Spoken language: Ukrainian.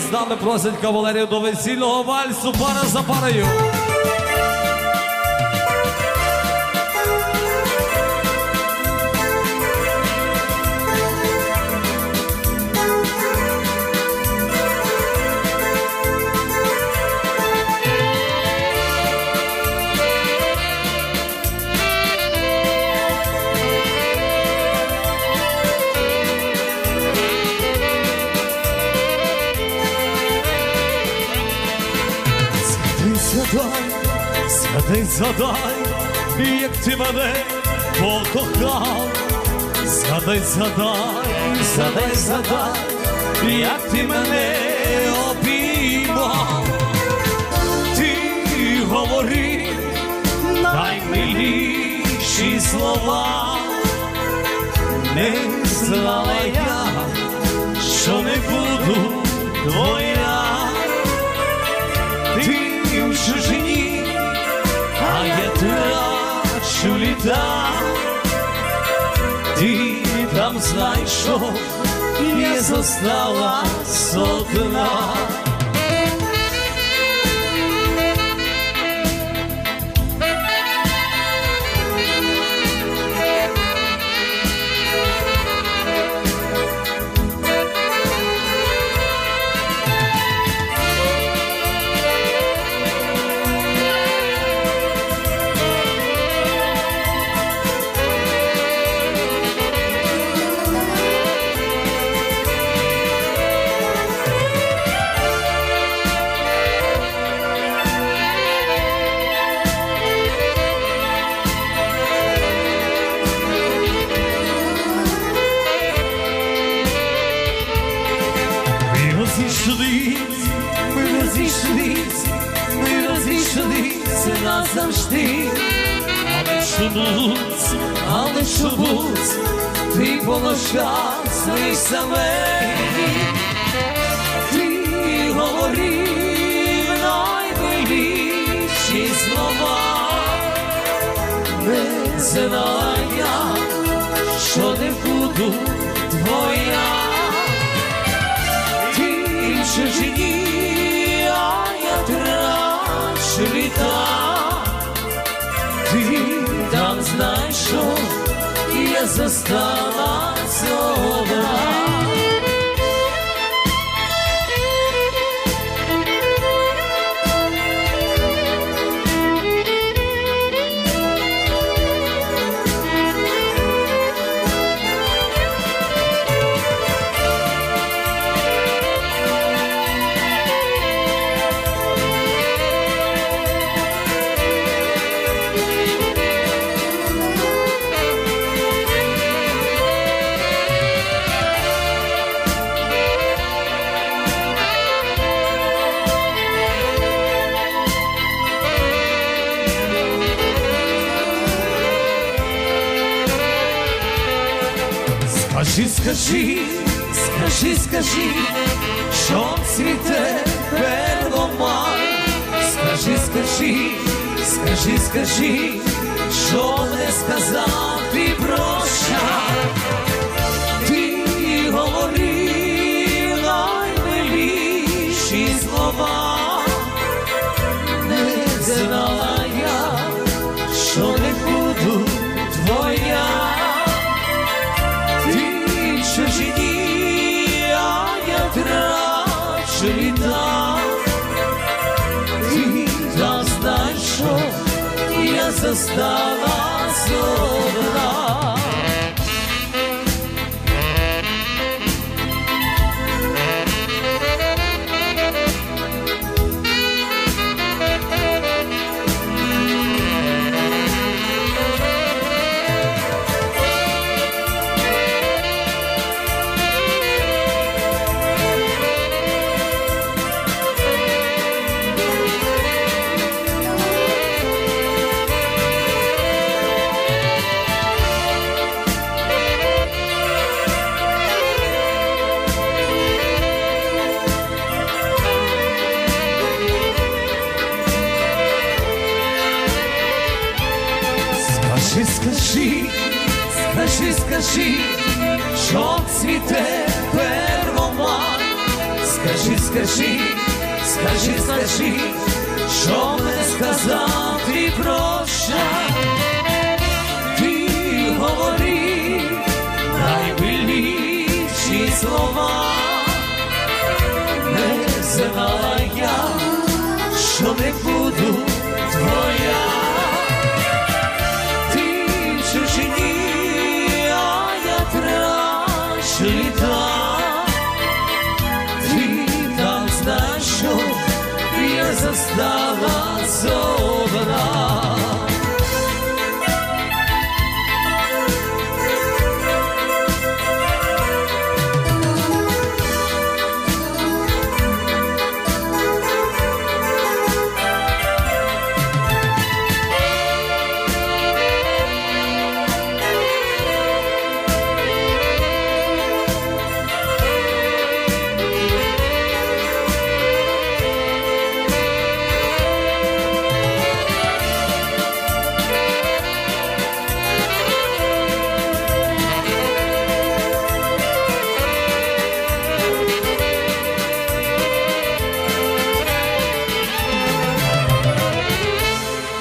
з нами просять кавалерів до весільного вальсу пара за парою. Святий згадай, як ти мене покохав. Згадай, згадай, згадай, згадай, як ти мене обіймав. Ти говори наймиліші слова. Не знала я, що не буду твоя. Там знайшов, не зосталась одна. Розійшлись, ми розійшлись, ми розійшлись назавжди. Але чомусь, але чомусь, ти полишався мені. Ти говорив найбиліші слова. Не знала трачу. Ти там знайшов, і я застала одна. Скажи, скажи, скажи, скажи, що цвіте первомай. Скажи, скажи, скажи, скажи, що не сказати прощай. Ти говори наймиліші слова. І я зосталась Скажи, скажи, скажи, що цвіте первомай. Скажи, скажи, скажи, скажи, що мене сказати прощай. Ти говори найбільші слова. daha sonra.